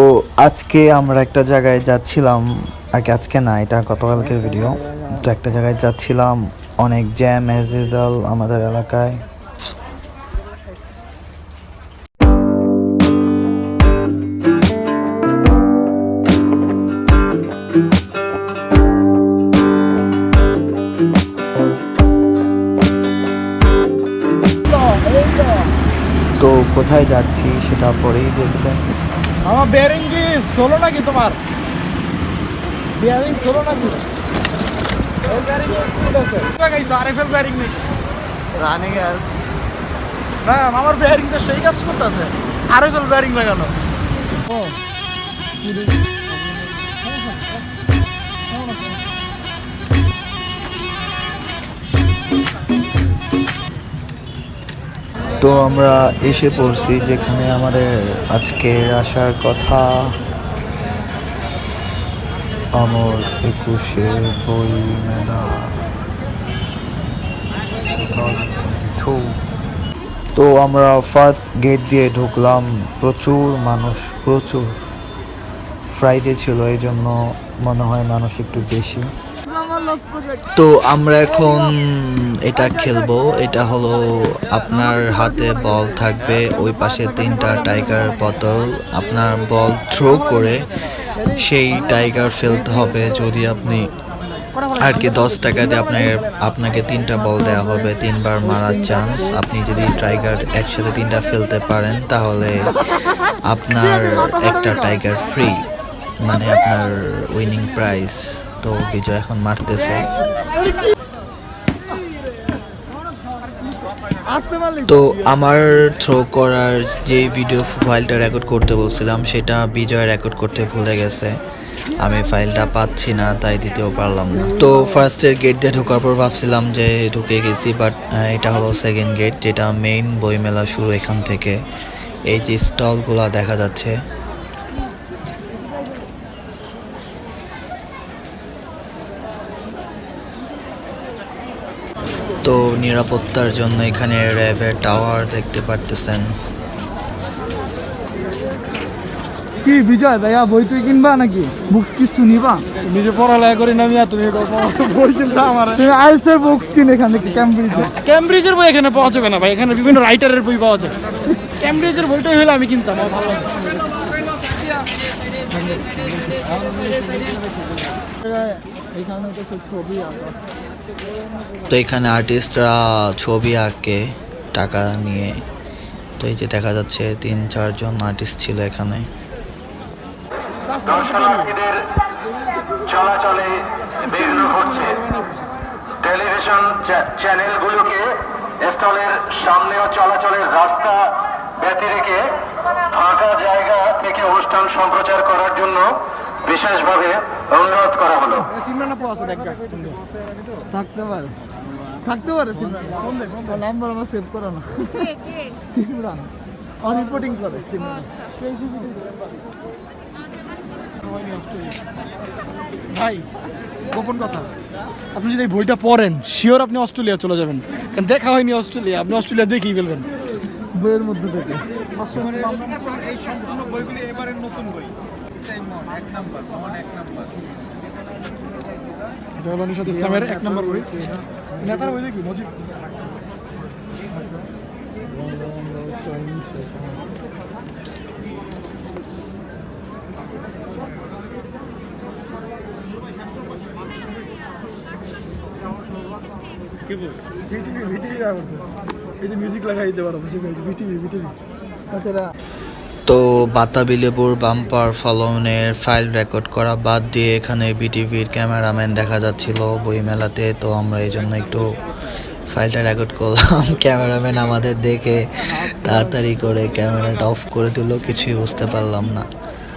তো আজকে আমরা একটা জায়গায় যাচ্ছিলাম, আর কি আজকে না, এটা গতকালকের ভিডিও তো একটা জায়গায় যাচ্ছিলাম, অনেক জ্যাম এজ ইউজুয়াল আমাদের এলাকায়। তো কোথায় যাচ্ছি সেটা পরেই দেখবেন। আমার বেয়ারিং কি ষোলো নাকি তোমার? বেয়ারিং ষোলো নাকি? আরএফএল বেয়ারিং রানিং না আমার বেয়ারিং তো সেই কাজ করতেছে। আরএফএল বেয়ারিং লাগানো। ও। তো আমরা এসে পড়ছি যেখানে আমাদের আজকে আসার কথা। আমার একুশে বই মেলা। তো আমরা ফার্স্ট গেট দিয়ে ঢুকলাম। প্রচুর মানুষ প্রচুর। ফ্রাইডে ছিল এই জন্য মনে হয় মানুষ একটু বেশি। তো আমরা এখন এটা খেলব। এটা হলো আপনার হাতে বল থাকবে, ওই পাশে তিনটা টাইগার বোতল আপনার বল থ্রো করে সেই টাইগার ফেলতে হবে। যদি আপনি আর কি দশ টাকা দিয়ে আপনার আপনাকে তিনটা বল দেওয়া হবে, তিনবার মারার চান্স আপনি যদি টাইগার একসাথে তিনটা ফেলতে পারেন, তাহলে আপনার একটা টাইগার ফ্রি মানে আপনার উইনিং প্রাইস তো বিজয় এখন মারতেছে আসতে পারলি তো আমার থ্রো করার যে ভিডিও ফাইলটা রেকর্ড করতে বলছিলাম, সেটা বিজয় রেকর্ড করতে ভুলে গেছে। আমি ফাইলটা পাচ্ছি না, তাই দিতেও পারলাম না। তো ফার্স্টের গেট দিয়ে ঢোকার পর ভাবছিলাম যে ঢুকে গেছি বাট এটা হলো সেকেন্ড গেট যেটা মেইন বইমেলা শুরু এখান থেকে। এই যে স্টলগুলো দেখা যাচ্ছে তো নিরাপত্তার জন্য এখানে র্যাবের টাওয়ার দেখতে পারতেছেন। কি বিজয় ভাইয়া বই তুই কিনবা নাকি? বুকস কিছু নিবা? নিজে পড়ালেখা করি না মিয়া তুমি বই কিনতে আমার। তুমি আইসের বুকস কিন এখান থেকে ক্যামব্রিজে ক্যামব্রিজের বই এখানে পাওয়া যাবে না ভাই এখানে বিভিন্ন রাইটারের বই পাওয়া যায়। ক্যামব্রিজের বইটাই হলে আমি কিনতাম আমার ভালো তো ছবি আঁকা। তো এখানে আর্টিস্টরা ছবি আঁকে টাকা নিয়ে। তো এই যে দেখা যাচ্ছে তিন চারজন আর্টিস্ট ছিল এখানে। দর্শনার্থীদের চলাচলে বিঘ্ন ঘটছে। টেলিভিশন চ্যা- চ্যানেলগুলোকে স্টলের সামনেও চলাচলের রাস্তা ব্যতি রেখে ফাঁকা জায়গা থেকে অনুষ্ঠান সম্প্রচার করার জন্য বিশেষভাবে অনুরোধ করা হলো। থাকতে পারে। থাকতে পারে সিমরান নাম্বার আমার সেভ করো না সিমরান আর রিপোর্টিং করে সিমরান ভাই গোপন কথা। আপনি যদি এই বইটা পড়েন শিওর আপনি অস্ট্রেলিয়া চলে যাবেন। কারণ দেখা হয়নি অস্ট্রেলিয়া আপনি অস্ট্রেলিয়া দেখেই ফেলবেন। বইয়ের মধ্যে থেকে। এই সম্পূর্ণ বইগুলি এবারের নতুন বই। এটা হলো নিশাদ ইসলামের এক নম্বর বই। নেতার বই দেখবি মজিব ভিটিভি ভিটিভি করছে। এই যে মিউজিক লাগাই দিতে পারো ভিটিভি ভিটিভি। তাছাড়া তো বাতাবি লেবুর বাম্পার ফলনের ফাইল রেকর্ড করা বাদ দিয়ে এখানে বিটিভির ক্যামেরাম্যান দেখা যাচ্ছিল বইমেলাতে তো আমরা এই জন্য একটু ফাইলটা রেকর্ড করলাম। ক্যামেরাম্যান আমাদের দেখে তাড়াতাড়ি করে ক্যামেরাটা অফ করে দিল, কিছুই বুঝতে পারলাম না।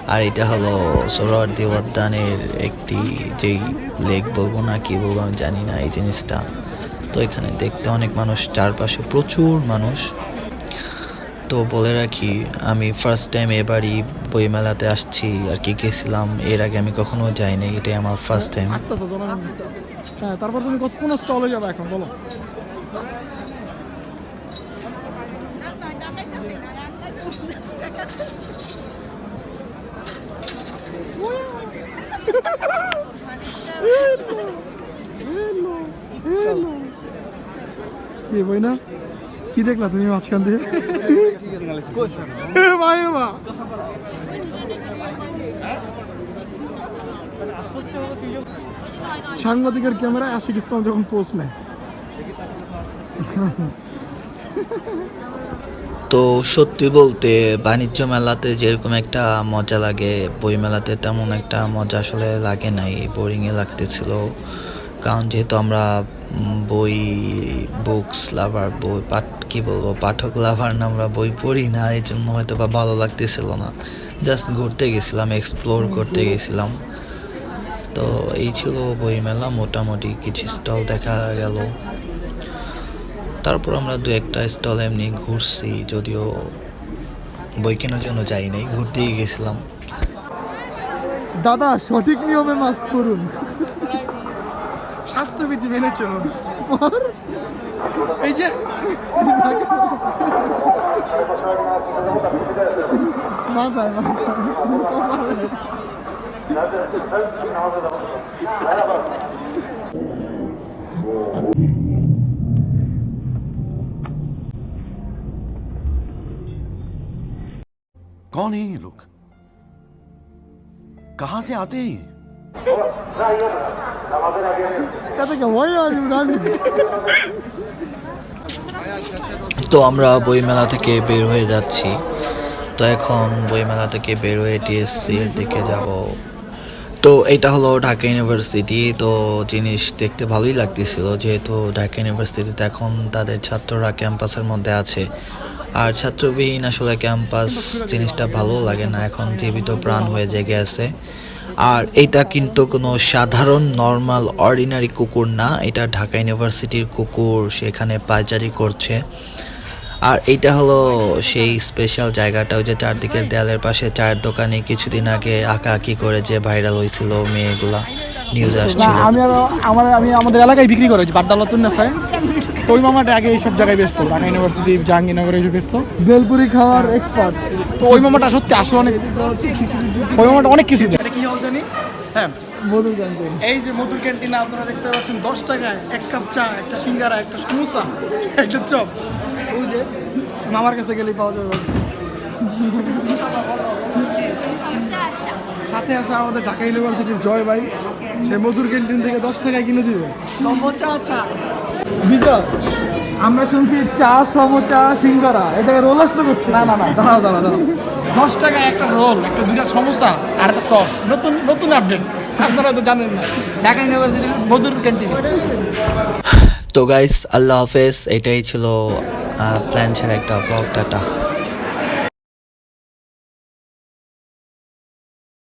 আর এটা হলো সোহরাওয়ার্দী উদ্যানের একটি যেই লেক বলব না, কি বলব আমি জানি না এই জিনিসটা। তো এখানে দেখতে অনেক মানুষ, চারপাশে প্রচুর মানুষ। তো বলে রাখি আমি ফার্স্ট টাইম এবারই বইমেলাতে আসছি আর কি গেছিলাম। এর আগে আমি কখনো যাইনি এটাই আমার ফার্স্ট টাইম হ্যাঁ তারপর তুমি কত কোন স্টলে যাবে এখন? বলো। কি বই না? কি দেখলা তুমি মাঝখান দিয়ে? ভাই সাংবাদিকের ক্যামেরায় আশিক ইসলাম যখন পোস্ট নেয়। তো সত্যি বলতে বাণিজ্য মেলাতে যেরকম একটা মজা লাগে বই মেলাতে তেমন একটা মজা আসলে লাগে নাই বোরিংয়ে লাগতেছিল। কারণ যেহেতু আমরা বই বুকস লাভার বই পাঠ কী বলব পাঠক লাভার না আমরা বই পড়ি না এই জন্য হয়তো বা ভালো লাগতেছিল না। জাস্ট ঘুরতে গেছিলাম এক্সপ্লোর করতে গেছিলাম। তো এই ছিল বই মেলা মোটামুটি কিছু স্টল দেখা গেল। তারপর আমরা দু একটা স্টল এমনি ঘুরছি যদিও বই কেনার জন্য যাই নাই ঘুরতেই গেছিলাম। দাদা সঠিক নিয়মে মাছ করুন স্বাস্থ্যবিধি মেনে চলুন এই যে মাথায় মাথায় कौन है ये लोग कहां से आते हैं ये তো আমরা বইমেলা থেকে বের হয়ে যাচ্ছি। তো এখন বইমেলা থেকে বের হয়ে টিএসসি এর দিকে যাব। তো এটা হলো ঢাকা ইউনিভার্সিটি। তো জিনিস দেখতে ভালোই লাগতেছিল, যেহেতু ঢাকা ইউনিভার্সিটিতে এখন তাদের ছাত্ররা ক্যাম্পাসের মধ্যে আছে। আর ছাত্রবিহীন আসলে ক্যাম্পাস জিনিসটা ভালো লাগে না, এখন জীবিত প্রাণ হয়ে জেগে আছে। আর এটা কিন্তু কোনো সাধারণ নর্মাল অর্ডিনারি কুকুর না। এটা ঢাকা ইউনিভার্সিটির কুকুর সেখানে পাইচারি করছে। আর এইটা হলো সেই স্পেশাল জায়গাটা ওই যে চারদিকের দেয়ালের পাশে চায়ের দোকানে কিছুদিন আগে আঁকা আঁকি করে যে ভাইরাল হয়েছিল মেয়েগুলা নিউজ আসছিল। আমি আর আমার আমি আমাদের এলাকায় বিক্রি করেছি বাড্ডালতুন না স্যার? তো ওই মামাটা আগে এইসব জায়গায় ব্যস্ত ঢাকা ইউনিভার্সিটি জাহাঙ্গীরনগরে এইসব ব্যস্ত। বেলপুরি খাওয়ার এক্সপার্ট তো ওই মামাটা সত্যি আসলে অনেক ওই মামাটা অনেক কিছু দেয়। জানি। হ্যাঁ। মধুর ক্যান্টিন এই যে মধুর ক্যান্টিনে আপনারা দেখতে পাচ্ছেন দশ টাকায় এক কাপ চা একটা সিঙ্গারা একটা সমোসা একটা চপ। ওই যে মামার কাছে গেলেই পাওয়া যাবে সাথে আছে আমাদের ঢাকা ইউনিভার্সিটির জয় ভাই। সে মধুর ক্যান্টিন থেকে দশ টাকায় কিনে দিবে। সমোচা চা। বিজয় আমরা শুনছি চা সমোচা সিঙ্গারা। এটাকে রোল আসতে করছে না না না দাঁড়াও দাঁড়াও দাঁড়াও। দশ টাকা একটা রোল, একটা দুইটা সমোসা আর একটা সস। নতুন নতুন আপডেট আপনারা তো জানেন না। ঢাকা ইউনিভার্সিটির মধুর ক্যান্টিন তো গাইস আল্লাহ হাফেজ, এটাই ছিল প্ল্যান ছাড়া একটা ব্লগ টাটা।